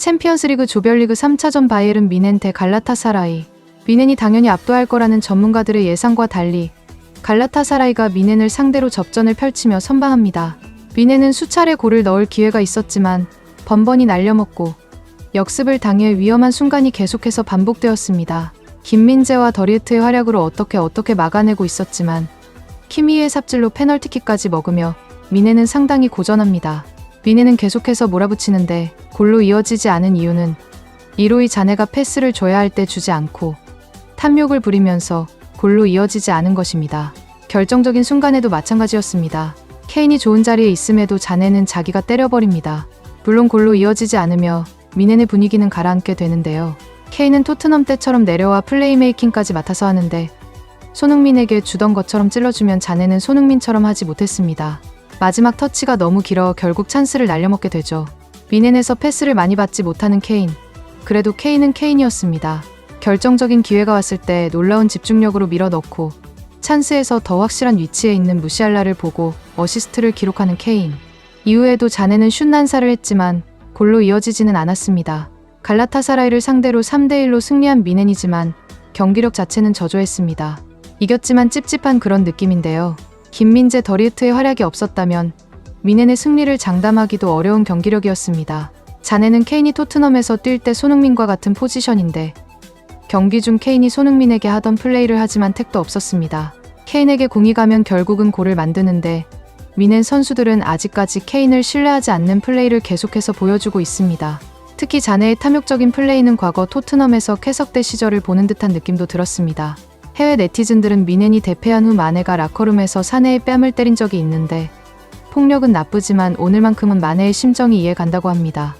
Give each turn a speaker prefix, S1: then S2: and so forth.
S1: 챔피언스리그 조별리그 3차전 바이에른 미넨 대 갈라타사라이. 미넨이 당연히 압도할 거라는 전문가들의 예상과 달리 갈라타사라이가 미넨을 상대로 접전을 펼치며 선방합니다. 미넨은 수차례 골을 넣을 기회가 있었지만 번번이 날려먹고 역습을 당해 위험한 순간이 계속해서 반복되었습니다. 김민재와 더리우트의 활약으로 어떻게 어떻게 막아내고 있었지만 키미의 삽질로 페널티킥까지 먹으며 미네는 상당히 고전합니다. 미네는 계속해서 몰아붙이는데 골로 이어지지 않은 이유는 이로이 자네가 패스를 줘야 할 때 주지 않고 탐욕을 부리면서 골로 이어지지 않은 것입니다. 결정적인 순간에도 마찬가지였습니다. 케인이 좋은 자리에 있음에도 자네는 자기가 때려버립니다. 물론 골로 이어지지 않으며 미넨의 분위기는 가라앉게 되는데요. 케인은 토트넘 때처럼 내려와 플레이메이킹까지 맡아서 하는데 손흥민에게 주던 것처럼 찔러주면 자네는 손흥민처럼 하지 못했습니다. 마지막 터치가 너무 길어 결국 찬스를 날려먹게 되죠. 미넨에서 패스를 많이 받지 못하는 케인. 그래도 케인은 케인이었습니다. 결정적인 기회가 왔을 때 놀라운 집중력으로 밀어넣고 찬스에서 더 확실한 위치에 있는 무시알라를 보고 어시스트를 기록하는 케인. 이후에도 자네는 슛 난사를 했지만 골로 이어지지는 않았습니다. 갈라타사라이를 상대로 3대1로 승리한 미넨이지만 경기력 자체는 저조했습니다. 이겼지만 찝찝한 그런 느낌인데요. 김민재 더리우트의 활약이 없었다면 미넨의 승리를 장담하기도 어려운 경기력이었습니다. 자네는 케인이 토트넘에서 뛸 때 손흥민과 같은 포지션인데 경기 중 케인이 손흥민에게 하던 플레이를 하지만 택도 없었습니다. 케인에게 공이 가면 결국은 골을 만드는데 미넨 선수들은 아직까지 케인을 신뢰하지 않는 플레이를 계속해서 보여주고 있습니다. 특히 자네의 탐욕적인 플레이는 과거 토트넘에서 쾌석대 시절을 보는 듯한 느낌도 들었습니다. 해외 네티즌들은 미넨이 대패한 후 마네가 라커룸에서 사내의 뺨을 때린 적이 있는데 폭력은 나쁘지만 오늘만큼은 마네의 심정이 이해 간다고 합니다.